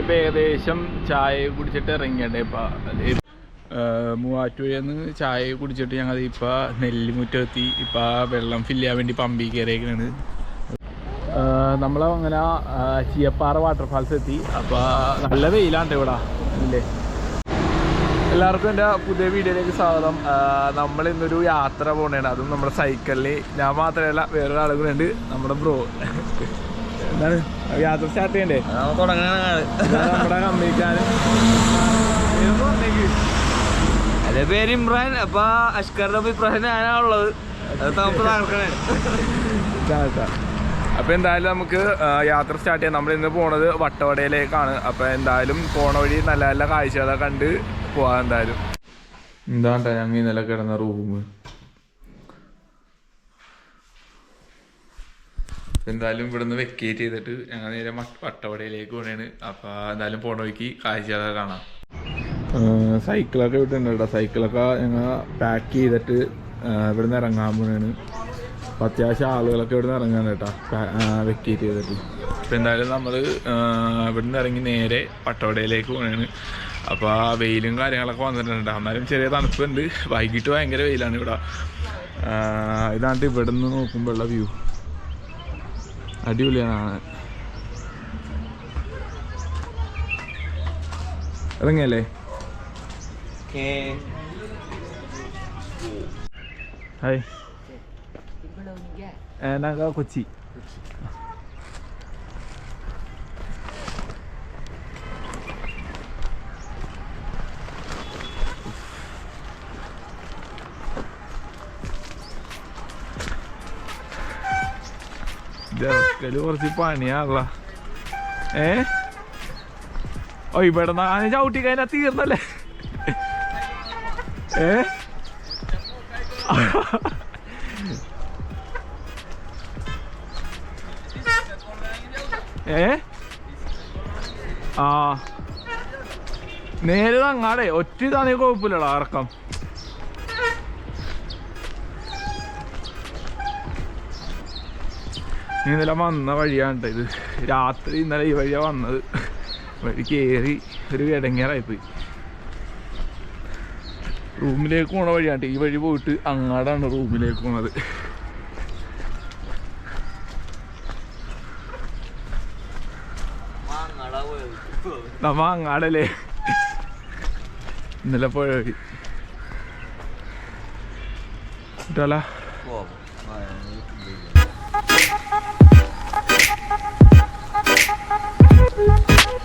ഞങ്ങളിപ്പോൾ ഏകദേശം ചായ കുടിച്ചിട്ട് ഇറങ്ങിയണ്ടേ ഇപ്പം. മൂവാറ്റുപുഴന്ന് ചായ കുടിച്ചിട്ട് ഞങ്ങൾ ഇപ്പോൾ നെല്ലിമുറ്റെത്തി. ഇപ്പൊ വെള്ളം ഫില്ല് ചെയ്യാൻ വേണ്ടി പമ്പി കയറിയേക്കാണ് നമ്മൾ അങ്ങനെ ചീയപ്പാറ വാട്ടർഫാൾസ് എത്തി. അപ്പോൾ നല്ല വെയിലാണ് ഇവിടെ. ഇല്ലേ എല്ലാവർക്കും എന്റെ പുതിയ വീഡിയോയിലേക്ക് സ്വാഗതം. നമ്മൾ ഇന്നൊരു യാത്ര പോകണേണ് അതും നമ്മുടെ സൈക്കിളിൽ ഞാൻ മാത്രമല്ല വേറൊരാളുകളുണ്ട് നമ്മുടെ ബ്രോ എന്താണ്? യാത്ര സ്റ്റാർട്ട് ചെയ്യണ്ടേ? നമ്മുടെ കമ്പനിക്കാരൻ. എന്റെ പേര് ഇമ്രാൻ. അപ്പൊ അഷ്കറിന്റെ അഭിപ്രായം ഞാനാ ഉള്ളത് അത് നമുക്ക് നടക്കണേ. ഇതാണ് കേട്ടോ. അപ്പൊ എന്തായാലും നമുക്ക് യാത്ര സ്റ്റാർട്ട് ചെയ്യാം. നമ്മൾ ഇന്ന് പോണത് വട്ടവടയിലേക്കാണ്. അപ്പൊ എന്തായാലും പോണ വഴി നല്ല നല്ല കാഴ്ചകളൊക്കെ കണ്ട് പോവാം എന്തായാലും. എന്താണ്ടാ ഞങ്ങൾ ഇന്നലെ കിടന്ന റൂം എന്തായാലും ഇവിടുന്ന് വെക്കേറ്റ് ചെയ്തിട്ട് ഞങ്ങൾ നേരെ വട്ടവടയിലേക്ക് പോണേണ്. അപ്പൊ എന്തായാലും പോണ വഴിക്ക് കാഴ്ചകളൊക്കെ കാണാം. സൈക്കിളൊക്കെ വിട്ടിട്ടുണ്ട് കേട്ടോ സൈക്കിളൊക്കെ ഞങ്ങൾ പാക്ക് ചെയ്തിട്ട് ഇവിടുന്ന് ഇറങ്ങാൻ പോണേണ്. അപ്പം അത്യാവശ്യം ആളുകളൊക്കെ ഇവിടുന്ന് ഇറങ്ങാൻ കേട്ടോ വെക്കേറ്റ് ചെയ്തിട്ട്. അപ്പം എന്തായാലും നമ്മൾ ഇവിടുന്ന് ഇറങ്ങി നേരെ വട്ടവടയിലേക്ക് പോണേണ്. അപ്പോൾ ആ വെയിലും കാര്യങ്ങളൊക്കെ വന്നിട്ടുണ്ട് എന്നാലും ചെറിയ തണുപ്പുണ്ട്. വൈകിട്ട് ഭയങ്കര വെയിലാണ് ഇവിടെ. ഇതാണ്ട് ഇവിടെ നിന്ന് നോക്കുമ്പോഴുള്ള വ്യൂ അടിപൊളിയാണ്. ഇറങ്ങിയല്ലേ? ഹായ്. കൊച്ചി. ജർക്കൽ കുറച്ച് പണിയാണല്ല. ഏ? ഓ ഇവിടെ നാന ചവിട്ടി കഴിഞ്ഞാ തീർന്നല്ലേ? ഏ? ഏ? ആ. നേരെ അങ്ങാടെ ഒറ്റ ഇതാണെങ്കിൽ കുഴപ്പമില്ലടാ ഇറക്കം ഇന്നലെ വന്ന വഴിയാണ് ഇത് രാത്രി ഇന്നലെ ഈ വഴിയാ വന്നത്. വഴി കയറി ഒരു കിടങ്ങേറായിപ്പോയി റൂമിലേക്ക് പോണ വഴിയാണ്. ഈ വഴി പോയിട്ട് അങ്ങാടാണ് റൂമിലേക്ക് പോണത്. നമ്മ അങ്ങാടല്ലേ? ഇന്നലെ പോയ വഴി. ഇട്ടല്ല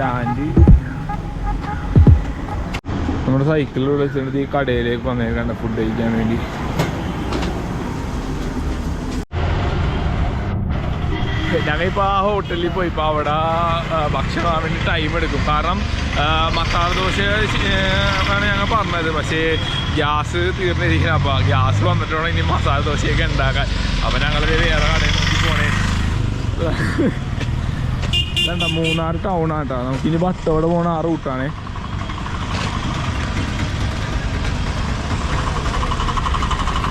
സ്റ്റാൻഡ്. നമ്മുടെ സൈക്കിളിൽ വിളിച്ചിട്ട് ഈ കടയിലേക്ക് വന്നേക്കണ്ട ഫുഡ് കഴിക്കാൻ വേണ്ടി. ഞങ്ങളിപ്പോൾ ആ ഹോട്ടലിൽ പോയി ഇപ്പോൾ അവിടെ ഭക്ഷണം വേണ്ടി ടൈം എടുക്കും. കാരണം മസാല ദോശ ആണ് ഞങ്ങൾ പറഞ്ഞത്. പക്ഷേ ഗ്യാസ് തീർന്നിരിക്കുന്നത് അപ്പോൾ ഗ്യാസ് വന്നിട്ടുണ്ടെങ്കിൽ ഇനി മസാല ദോശയൊക്കെ ഉണ്ടാക്കാൻ. അപ്പോൾ ഞങ്ങൾ വേറെ കടയിൽ നോക്കി പോണേ. ഇതണ്ട മൂന്നാർ ടൗൺ ആട്ടോ. നമുക്കിനി ബത്തോടെ പോണ ആ റൂട്ടാണേ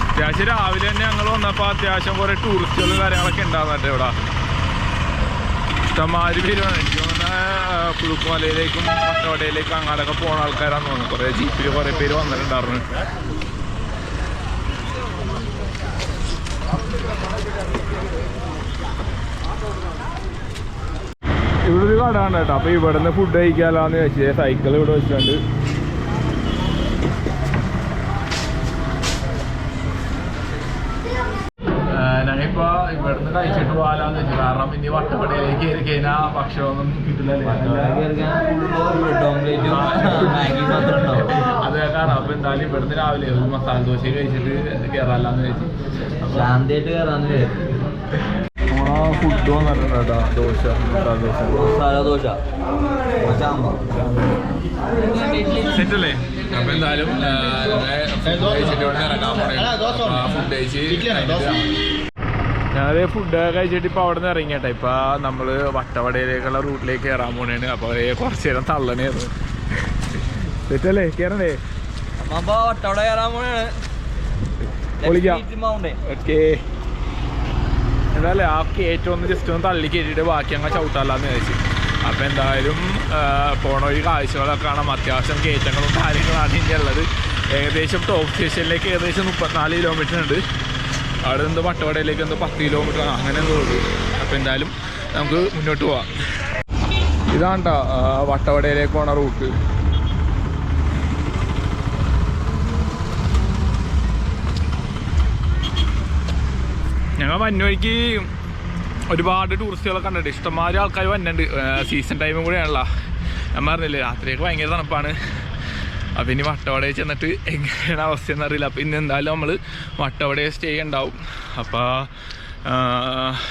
അത്യാവശ്യം രാവിലെ തന്നെ ഞങ്ങൾ വന്നപ്പോൾ അത്യാവശ്യം കുറേ ടൂറിസ്റ്റുകളും കാര്യങ്ങളൊക്കെ ഉണ്ടാകുന്നുണ്ട് ഇവിടെ. ഇഷ്ടംമാതിരി പേരാണ് എനിക്ക് തോന്നുന്നത് പുതുക്കുമലയിലേക്കും പട്ടവടയിലേക്കും അങ്ങാടൊക്കെ പോണ ആൾക്കാരാന്ന് തോന്നുന്നു. കുറേ ജീപ്പിൽ കുറേ പേര് വന്നിട്ടുണ്ടായിരുന്നു. ഇവിടെ ഒരു കട ഉണ്ട് കേട്ടോ. അപ്പൊ ഇവിടെ നിന്ന് ഫുഡ് കഴിക്കാലോന്ന് ചോദിച്ചത് സൈക്കിൾ ഇവിടെ വെച്ചിട്ടുണ്ട്. ഞങ്ങളിപ്പോ ഇവിടുന്ന് കഴിച്ചിട്ട് പോകാലോന്ന് വെച്ചു കാരണം ഇനി വട്ടപ്പടയിലേക്ക് കയറി കഴിഞ്ഞാൽ ഭക്ഷണമൊന്നും കിട്ടില്ലല്ലേ? അതെ കാരണം അപ്പൊ എന്തായാലും ഇവിടുന്ന് രാവിലെ ഒരു മസാല ദോശ കഴിച്ചിട്ട് കയറാല്ലാന്ന് വെച്ചു ശാന്തിയായിട്ട് കയറാന്ന് വിചാരിച്ചു. ഫുഡ് വന്നിട്ടുണ്ട് കേട്ടോ ദോശ. മസാല ദോശ. സെറ്റല്ലേ അപ്പൊ എന്തായാലും ഫുഡ് കഴിച്ച് ഞാനത് ഫുഡ് കഴിച്ചിട്ട് ഇപ്പൊ അവിടെ നിന്ന് ഇറങ്ങിയട്ടെ ഇപ്പൊ നമ്മൾ വട്ടവടയിലേക്കുള്ള റൂട്ടിലേക്ക് കയറാൻ പോണേണ്. അപ്പൊ അവരെ കുറച്ചു നേരം തള്ളണേന്ന് സെറ്റല്ലേ? കയറണ്ടേ അപ്പൊ വട്ടവട കയറാൻ പോണേ പൊളിക്കാം. ഓക്കെ എന്തായാലും ആ കയറ്റം ഒന്ന് ജസ്റ്റ് ഒന്ന് തള്ളി കയറ്റിയിട്ട് ബാക്കി അങ്ങ് ചവിട്ടാലെന്ന് വിചാരിച്ചു. അപ്പം എന്തായാലും പോണ വഴി കാഴ്ചകളൊക്കെ കാണാം അത്യാവശ്യം കയറ്റങ്ങളും കാര്യങ്ങളാണ് ഇനി ഉള്ളത്. ഏകദേശം ടോപ്പ് സ്റ്റേഷനിലേക്ക് ഏകദേശം മുപ്പത്തിനാല് കിലോമീറ്റർ ഉണ്ട്. അവിടെ നിന്ന് വട്ടവടയിലേക്ക് എന്തോ പത്ത് കിലോമീറ്റർ അങ്ങനെ എന്തോ ഉള്ളൂ. അപ്പം എന്തായാലും നമുക്ക് മുന്നോട്ട് പോവാം. ഇതാണ് ട്ടോ, വട്ടവടയിലേക്ക് പോണ റൂട്ട് ഞങ്ങൾ വന്നവഴിക്ക് ഒരുപാട് ടൂറിസ്റ്റുകളെ കണ്ടിട്ട് ഇഷ്ടംമാതിരി ആൾക്കാർ വന്നിട്ടുണ്ട്. സീസൺ ടൈമും കൂടെയാണല്ലോ. ഞാൻ പറഞ്ഞില്ലേ രാത്രിയൊക്കെ ഭയങ്കര തണുപ്പാണ്. അപ്പം ഇനി വട്ടവടയിൽ ചെന്നിട്ട് എങ്ങനെയാണ് അവസ്ഥ എന്നറിയില്ല അപ്പം ഇന്ന് എന്തായാലും നമ്മൾ വട്ടവടയിൽ സ്റ്റേ ഉണ്ടാവും. അപ്പോൾ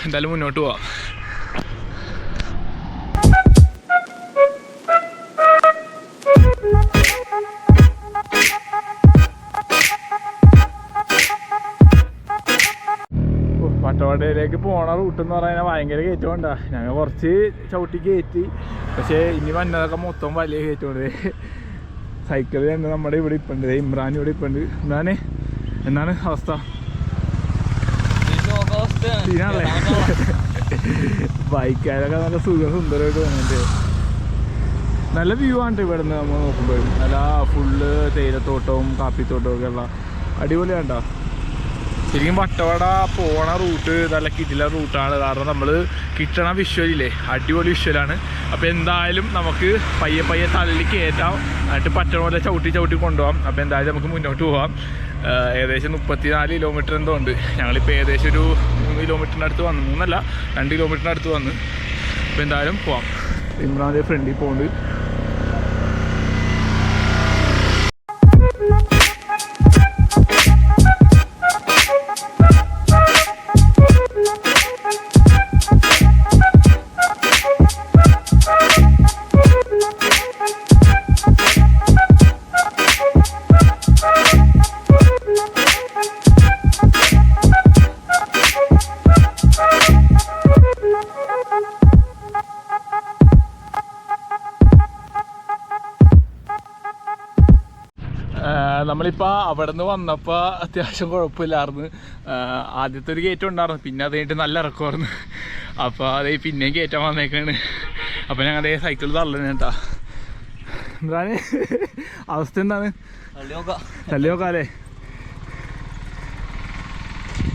എന്തായാലും മുന്നോട്ട് പോവാം. ഓ, വട്ടവടയിലേക്ക് പോണ റൂട്ട് എന്ന് പറഞ്ഞാൽ ഭയങ്കര കയറ്റം ഉണ്ടാ ഞങ്ങൾ കുറച്ച് ചവിട്ടി കയറ്റി. പക്ഷേ ഇനി വന്നതൊക്കെ മൊത്തം വലിയ കയറ്റമുണ്ട് സൈക്കിൾ തന്നെ നമ്മുടെ ഇവിടെ ഇപ്പുണ്ട്. ഇമ്രാൻ ഇവിടെ ഇപ്പുണ്ട്. ഇമ്രാനെ എന്താണ് അവസ്ഥ? സീനാണല്ലേ? ബൈക്കാരൊക്കെ നല്ല സുഖം സുന്ദരമായിട്ട് വന്നിട്ട് നല്ല വ്യൂ ആണ് ഇവിടെ നിന്ന് നമ്മൾ നോക്കുമ്പോഴും. നല്ല ഫുള്ള് തേയിലത്തോട്ടവും കാപ്പിത്തോട്ടവും ഒക്കെ ഉള്ള അടിപൊളിയാണ്ടോ. ശരിക്കും വട്ടവട പോണ റൂട്ട് നല്ല കിടില റൂട്ടാണ്. കാരണം നമ്മൾ കിട്ടണ വിഷ്വലില്ലേ അടിപൊളി വിഷ്വലാണ് അപ്പോൾ എന്തായാലും നമുക്ക് പയ്യെ പയ്യെ തള്ളി കയറ്റാം എന്നിട്ട് പറ്റണ പോലെ ചവിട്ടി ചവിട്ടി കൊണ്ടുപോകാം അപ്പോൾ എന്തായാലും നമുക്ക് മുന്നോട്ട് പോകാം ഏകദേശം മുപ്പത്തിനാല് കിലോമീറ്റർ എന്തോ ഉണ്ട്. ഞങ്ങളിപ്പോൾ ഏകദേശം ഒരു മൂന്ന് കിലോമീറ്ററിന്റെ അടുത്ത് വന്നു. മൂന്നല്ല രണ്ട് കിലോമീറ്ററിന്റെ അടുത്ത് വന്ന്. അപ്പോൾ എന്തായാലും പോവാം. ഇമ്രാന്റെ ഫ്രണ്ടിൽ പോകുന്നുണ്ട് നമ്മളിപ്പോൾ അവിടെ നിന്ന് വന്നപ്പോൾ അത്യാവശ്യം കുഴപ്പമില്ലായിരുന്നു. ആദ്യത്തെ ഒരു കയറ്റം ഉണ്ടായിരുന്നു. പിന്നെ അത് കഴിഞ്ഞിട്ട് നല്ല ഇറക്കമായിരുന്നു. അപ്പോൾ അതേ പിന്നെയും കയറ്റാൻ വന്നേക്കാണ്. അപ്പോൾ ഞങ്ങൾ അതേ സൈക്കിൾ തള്ളണ കേട്ടോ എന്താണ്? അവസ്ഥ എന്താണ്? തല്ലി നോക്കാല്ലേ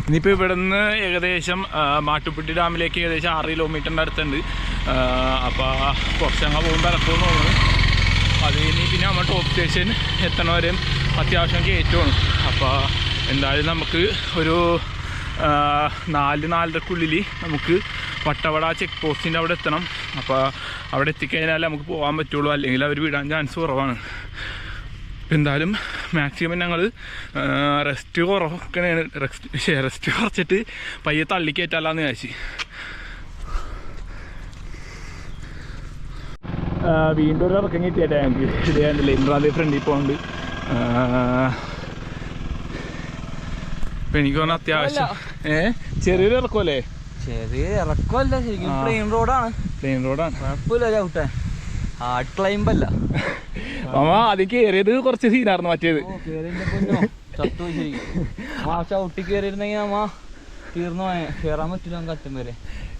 ഇനിയിപ്പോൾ ഇവിടെ നിന്ന് ഏകദേശം മാട്ടുപ്പെട്ടി ഡാമിലേക്ക് ഏകദേശം ആറ് കിലോമീറ്ററിന്റെ അടുത്തുണ്ട്. അപ്പോൾ കുറച്ചങ്ങ് പോകുമ്പോൾ ഇറക്കുമെന്ന് തോന്നുന്നു. അത് കഴിഞ്ഞ് പിന്നെ നമ്മൾ ടോപ്പ് സ്റ്റേഷൻ എത്തണവരെയും അത്യാവശ്യം കയറ്റമാണ് അപ്പോൾ എന്തായാലും നമുക്ക് ഒരു നാല് നാലരക്കുള്ളിൽ നമുക്ക് വട്ടവട ചെക്ക് പോസ്റ്റിന്റെ അവിടെ എത്തണം. അപ്പോൾ അവിടെ എത്തിക്കഴിഞ്ഞാൽ നമുക്ക് പോകാൻ പറ്റുള്ളൂ. അല്ലെങ്കിൽ അവർ വിടാൻ ചാൻസ് കുറവാണ്. എന്തായാലും മാക്സിമം ഞങ്ങൾ റെസ്റ്റ് കുറക്കണേ റെസ്റ്റ് റെസ്റ്റ് കുറച്ചിട്ട് പയ്യെ തള്ളിക്കയറ്റാലാന്ന് വിചാരിച്ച്. വീണ്ടും ഒരു ഇറക്കം കിട്ടിയാട്ടെ ഞങ്ങൾക്ക് ഇത് കണ്ടില്ലേ? ഇമ്രാദി ഫ്രണ്ടിൽ പോകുന്നുണ്ട് ഇപ്പം എനിക്ക് തോന്നുന്നു അത്യാവശ്യം. ഏ? ചെറിയൊരു ഇറക്കമല്ലേ? ചെറിയ ഇറക്കമല്ല ശരിക്കും. പ്ലെയിൻ റോഡാണ് പ്ലെയിൻ റോഡാണ് കുഴപ്പമില്ല ചവിട്ടാൻ. ഹാർഡ് ക്ലൈംബ് അല്ല. മാമ അത് കയറിയത് കുറച്ച് സീനായിരുന്നു മറ്റേത്. ചവിട്ടി കയറിയിരുന്നെങ്കിൽ നമ്മ തീർന്നു കയറാൻ പറ്റില്ല നമുക്ക് അറ്റം വരെ.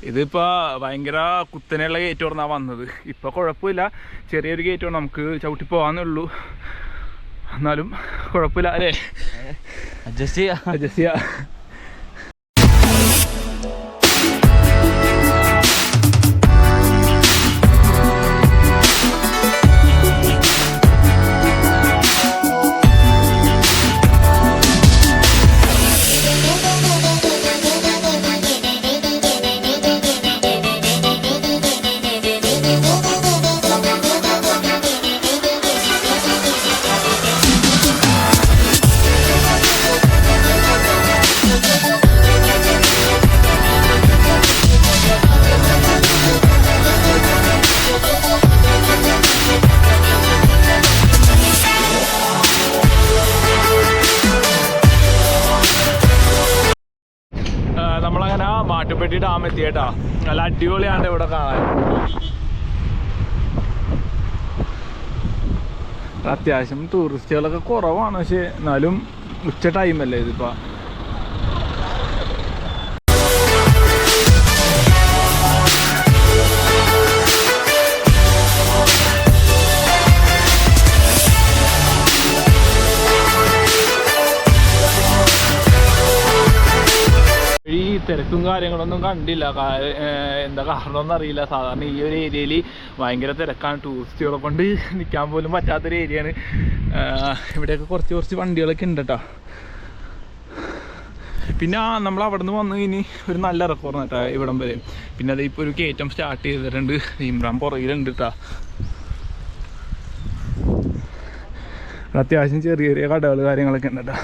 ഇതിപ്പോൾ ഭയങ്കര കുത്തനെയുള്ള ഗേറ്റ് വന്നത്. ഇപ്പോൾ കുഴപ്പമില്ല ചെറിയൊരു ഗേറ്റ് നമുക്ക് ചവിട്ടി പോവാന്നുള്ളൂ. എന്നാലും കുഴപ്പമില്ല അല്ലേ? അഡ്ജസ്റ്റ് ചെയ്യാ. അഡ്ജസ്റ്റ് ചെയ്യാം. ഡാം എത്തിയേട്ടാ. നല്ല അടിപൊളിയാണ് ഇവിടെ കാണാൻ. അത്യാവശ്യം ടൂറിസ്റ്റുകളൊക്കെ കുറവാണ് പക്ഷെ എന്നാലും ഉച്ച ടൈമല്ലേ ഇതിപ്പോ? തിരക്കും കാര്യങ്ങളൊന്നും കണ്ടില്ല. എന്താ കാരണമെന്ന് അറിയില്ല. സാധാരണ ഈ ഒരു ഏരിയയിൽ ഭയങ്കര തിരക്കാണ്. ടൂറിസ്റ്റുകളെ കൊണ്ട് നിൽക്കാൻ പോലും പറ്റാത്തൊരു ഏരിയയാണ് ഇവിടെയൊക്കെ കുറച്ച് കുറച്ച് വണ്ടികളൊക്കെ ഉണ്ട് കേട്ടോ പിന്നെ നമ്മൾ അവിടെ നിന്ന് വന്നു കഴിഞ്ഞ് ഒരു നല്ല റെക്കോർഡ് കേട്ടോ ഇവിടം വരെ. പിന്നെ അത് ഇപ്പോൾ ഒരു കയറ്റം സ്റ്റാർട്ട് ചെയ്തിട്ടുണ്ട്. ഇമ്രാൻ പുറകിലുണ്ട് കേട്ടോ അത്യാവശ്യം ചെറിയ ചെറിയ കടകൾ കാര്യങ്ങളൊക്കെ ഉണ്ട് കേട്ടോ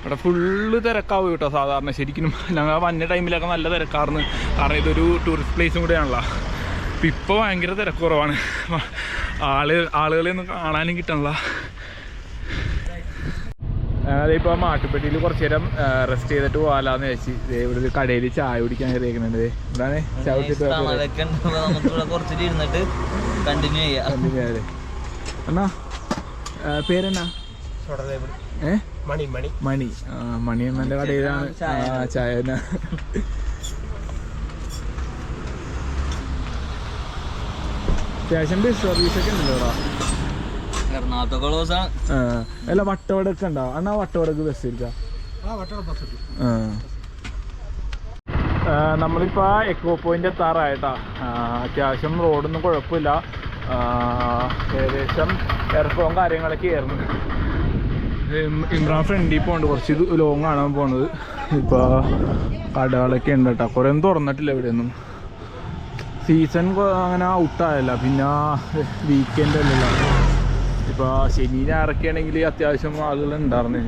ഇവിടെ ഫുള്ള് തിരക്കാവും കേട്ടോ സാധാരണ ശരിക്കും. ഞങ്ങൾ വന്ന ടൈമിലൊക്കെ നല്ല തിരക്കാർന്ന്. കാരണം ഇതൊരു ടൂറിസ്റ്റ് പ്ലേസും കൂടെയാണല്ലോ. അപ്പം ഇപ്പോൾ ഭയങ്കര തിരക്ക് കുറവാണ്. ആൾ ആളുകളെ ഒന്നും കാണാനും കിട്ടണില്ല. അതിപ്പോൾ മാട്ടുപ്പെട്ടിയിൽ കുറച്ച് നേരം റെസ്റ്റ് ചെയ്തിട്ട് പോകാലാന്ന് വെച്ച് ദേ ഇവിടെ ഒരു കടയിൽ ചായ കുടിക്കാൻ കയറിയേക്കുന്നത് ഇവിടാണ് ചായ കുടിച്ചിട്ട് ഇവിടെ കണ്ടിന്യൂ ചെയ്യാം. കണ്ടിന്യൂ ചെയ്യാം അണ്ണാ ആ, പേരെന്നാ? ഏ? മണി മണി. മണി. മണി എന്നെ കടയിലാണ് ചായ. അത്യാവശ്യം ബസ് സർവീസ് ഒക്കെ ഉണ്ടല്ലോ അല്ല വട്ടവടക്ക് ഉണ്ടോ? അണ്ണാ വട്ടവടക്ക് ബസ് ഇരിക്കാം. നമ്മളിപ്പോ എക്കോ പോയിന്റ് എത്താറായിട്ടാ. അത്യാവശ്യം റോഡൊന്നും കുഴപ്പമില്ല. ഏകദേശം ഇറക്കവും കാര്യങ്ങളൊക്കെ ആയിരുന്നു. ഇമ്രാൻ ഫ്രണ്ടിൽ പോകുന്നുണ്ട് കുറച്ച് ലോങ് ആണ് പോണത്. ഇപ്പോൾ കടകളൊക്കെ ഉണ്ട് കേട്ടോ കുറേ ഒന്നും തുറന്നിട്ടില്ല ഇവിടെയൊന്നും. സീസൺ അങ്ങനെ ഔട്ടായല്ല പിന്നെ വീക്കെൻഡ് അല്ലല്ലോ. ഇപ്പോൾ ശനി ഞായറൊക്കെ ആണെങ്കിൽ അത്യാവശ്യം ആളുകൾ ഉണ്ടായിരുന്നു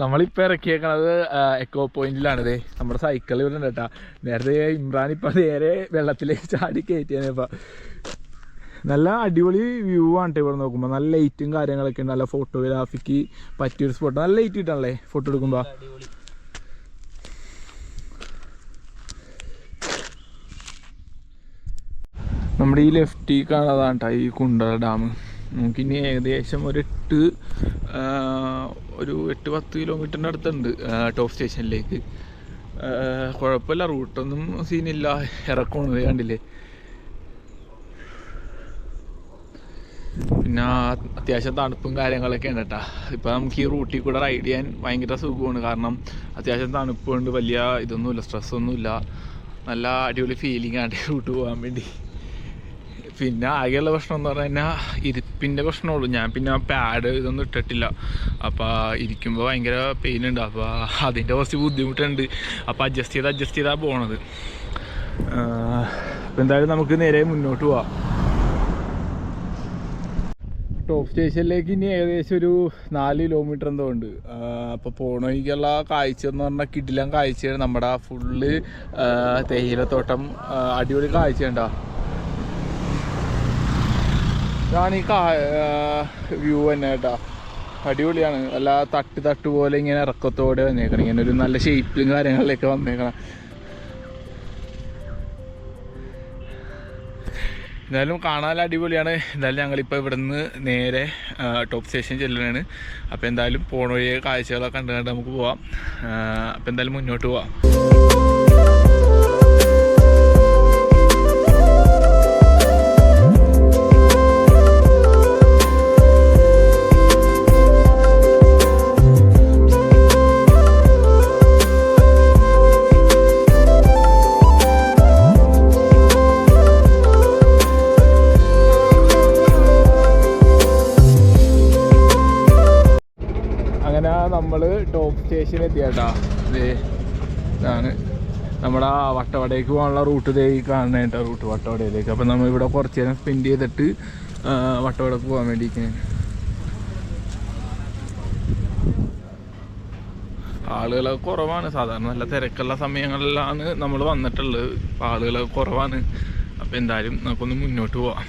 നമ്മളിപ്പോൾ ഇറക്കിയേക്കണത് എക്കോ പോയിന്റിലാണ് ഇതേ നമ്മുടെ സൈക്കിൾ ഇവിടെ ഉണ്ട് കേട്ടാ. നേരത്തെ ഇമ്രാൻ ഇപ്പം നേരെ വെള്ളത്തിലേക്ക് ചാടി കയറ്റിയാണ് നല്ല അടിപൊളി വ്യൂ ആണ് ഇവിടെ നോക്കുമ്പോൾ നല്ല ലൈറ്റും കാര്യങ്ങളൊക്കെ ഉണ്ട്. നല്ല ഫോട്ടോഗ്രാഫിക്ക് പറ്റിയൊരു സ്പോട്ട് നല്ല ലൈറ്റ് കിട്ടാണല്ലേ ഫോട്ടോ എടുക്കുമ്പോൾ നമ്മുടെ ഈ ലെഫ്റ്റിൽ കാണാതാണ് കേട്ടോ ഈ കുണ്ടറ ഡാം നമുക്കിനി ഏകദേശം ഒരു എട്ട് ഒരു എട്ട് പത്ത് കിലോമീറ്ററിന്റെ അടുത്തുണ്ട് ടോപ്പ് സ്റ്റേഷനിലേക്ക് കുഴപ്പമില്ല റൂട്ടൊന്നും സീനില്ല ഇറക്കമാണ് കണ്ടില്ലേ. പിന്നെ അത്യാവശ്യം തണുപ്പും കാര്യങ്ങളൊക്കെ ഉണ്ട് കേട്ടോ. ഇപ്പം നമുക്ക് ഈ റൂട്ടിൽ കൂടെ റൈഡ് ചെയ്യാൻ ഭയങ്കര സുഖമാണ്. കാരണം അത്യാവശ്യം തണുപ്പുണ്ട് വലിയ ഇതൊന്നുമില്ല സ്ട്രെസ്സൊന്നുമില്ല നല്ല അടിപൊളി ഫീലിംഗ് ആണ് റൂട്ട് പോകാൻ വേണ്ടി. പിന്നെ ആകെയുള്ള പ്രശ്നം എന്ന് പറഞ്ഞു കഴിഞ്ഞാൽ ഇരിപ്പിന്റെ പ്രശ്നമുള്ളൂ ഞാൻ പിന്നെ പാഡ് ഇതൊന്നും ഇട്ടിട്ടില്ല. അപ്പോൾ ഇരിക്കുമ്പോൾ ഭയങ്കര പെയിൻ ഉണ്ട്. അപ്പോൾ അതിന്റെ കുറച്ച് ബുദ്ധിമുട്ടുണ്ട്. അപ്പോൾ അഡ്ജസ്റ്റ് ചെയ്ത് അഡ്ജസ്റ്റ് ചെയ്താണ് പോണത്. അപ്പോൾ എന്തായാലും നമുക്ക് നേരെ മുന്നോട്ട് പോവാം. ടോപ്പ് സ്റ്റേഷനിലേക്ക് ഇനി ഏകദേശം ഒരു നാല് കിലോമീറ്റർ എന്തോ ഉണ്ട്. അപ്പോൾ പോണ വഴിക്കുള്ള കാഴ്ച എന്ന് പറഞ്ഞാൽ കിടിലം കാഴ്ചയാണ്. നമ്മുടെ ഫുള്ള് തേയിലത്തോട്ടം അടിപൊളി കാഴ്ചയുണ്ടാ ഞാൻ ഈ വ്യൂ തന്നെ കേട്ടാ. അടിപൊളിയാണ്. അല്ല തട്ട് തട്ട് പോലെ ഇങ്ങനെ ഇറക്കത്തോടെ വന്നേക്കണം. ഇങ്ങനെ ഒരു നല്ല ഷേപ്പിലും കാര്യങ്ങളിലൊക്കെ വന്നേക്കണം. എന്തായാലും കാണാൻ അടിപൊളിയാണ്. എന്തായാലും ഞങ്ങളിപ്പോൾ ഇവിടെ നിന്ന് നേരെ ടോപ്പ് സ്റ്റേഷൻ ചെല്ലുകയാണ്. അപ്പോൾ എന്തായാലും പോണ വഴിയെ കാഴ്ചകളൊക്കെ കണ്ട് കണ്ട് നമുക്ക് പോവാം. അപ്പോൾ എന്തായാലും മുന്നോട്ട് പോവാം. സ്റ്റേഷൻ എത്തിയാട്ടാ. ഇതേ ഇതാണ് നമ്മുടെ ആ വട്ടവടയ്ക്ക് പോകാനുള്ള റൂട്ട് ഇതേ ഈ കാണുന്ന റൂട്ട് വട്ടവടയിലേക്ക്. അപ്പം നമ്മൾ ഇവിടെ കുറച്ച് നേരം സ്പെൻഡ് ചെയ്തിട്ട് വട്ടവടക്ക് പോകാൻ വേണ്ടിയിരിക്കുന്നത് ആളുകളൊക്കെ കുറവാണ്. സാധാരണ നല്ല തിരക്കുള്ള സമയങ്ങളിലാണ് നമ്മൾ വന്നിട്ടുള്ളത്. ആളുകളൊക്കെ കുറവാണ്. അപ്പം എന്തായാലും നമുക്കൊന്ന് മുന്നോട്ട് പോവാം.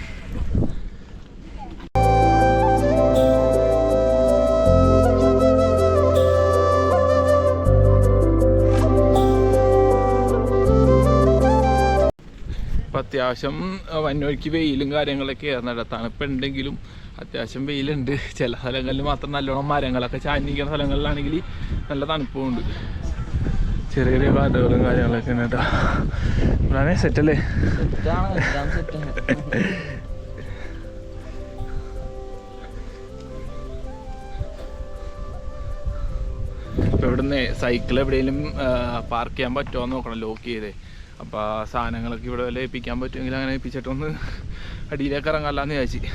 അത്യാവശ്യം വന്നൊഴിക്ക് വെയിലും കാര്യങ്ങളൊക്കെ ആയിരുന്നു. തണുപ്പുണ്ടെങ്കിലും അത്യാവശ്യം വെയിലുണ്ട്. ചില സ്ഥലങ്ങളിൽ മാത്രം നല്ലോണം മരങ്ങളൊക്കെ ചാഞ്ഞിരിക്കുന്ന സ്ഥലങ്ങളിലാണെങ്കിൽ നല്ല തണുപ്പുമുണ്ട് ചെറിയ ചെറിയ കാടുകളും കാര്യങ്ങളൊക്കെ ഉണ്ട് കേട്ടോ. ഇവിടാണേ സെറ്റല്ലേ ഇപ്പം ഇവിടുന്ന് സൈക്കിൾ എവിടെയെങ്കിലും പാർക്ക് ചെയ്യാൻ പറ്റുമോ എന്ന് നോക്കണം ലോക്ക് ചെയ്തേ. അപ്പോൾ സാധനങ്ങളൊക്കെ ഇവിടെ വല്ല ഏൽപ്പിക്കാൻ പറ്റുമെങ്കിൽ അങ്ങനെ ഏൽപ്പിച്ചിട്ടൊന്ന് അടിയിലേക്ക് ഇറങ്ങാമല്ലാന്ന് വിചാരിച്ച്.